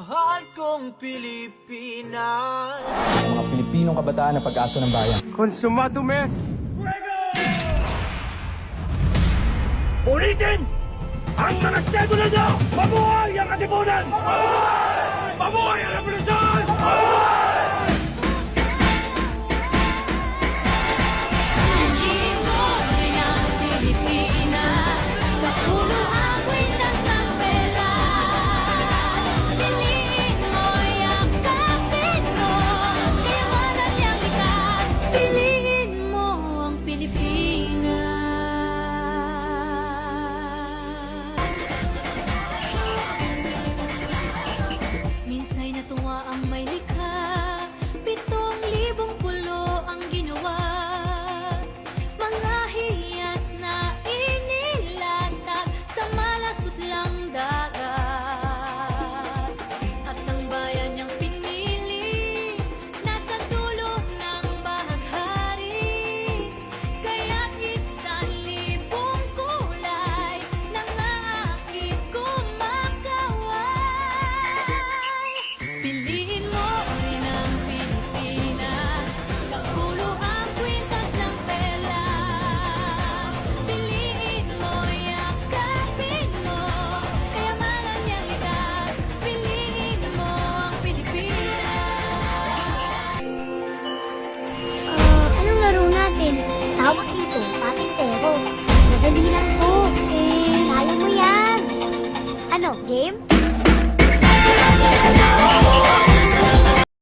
mahal kong Pilipinas. Mga Pilipinong kabataan na pag-asa ng bayan. Consumado mes! Ulitin! Ang mga segulo nyo! Mabuhay ang katipunan! Mabuhay! Yeah.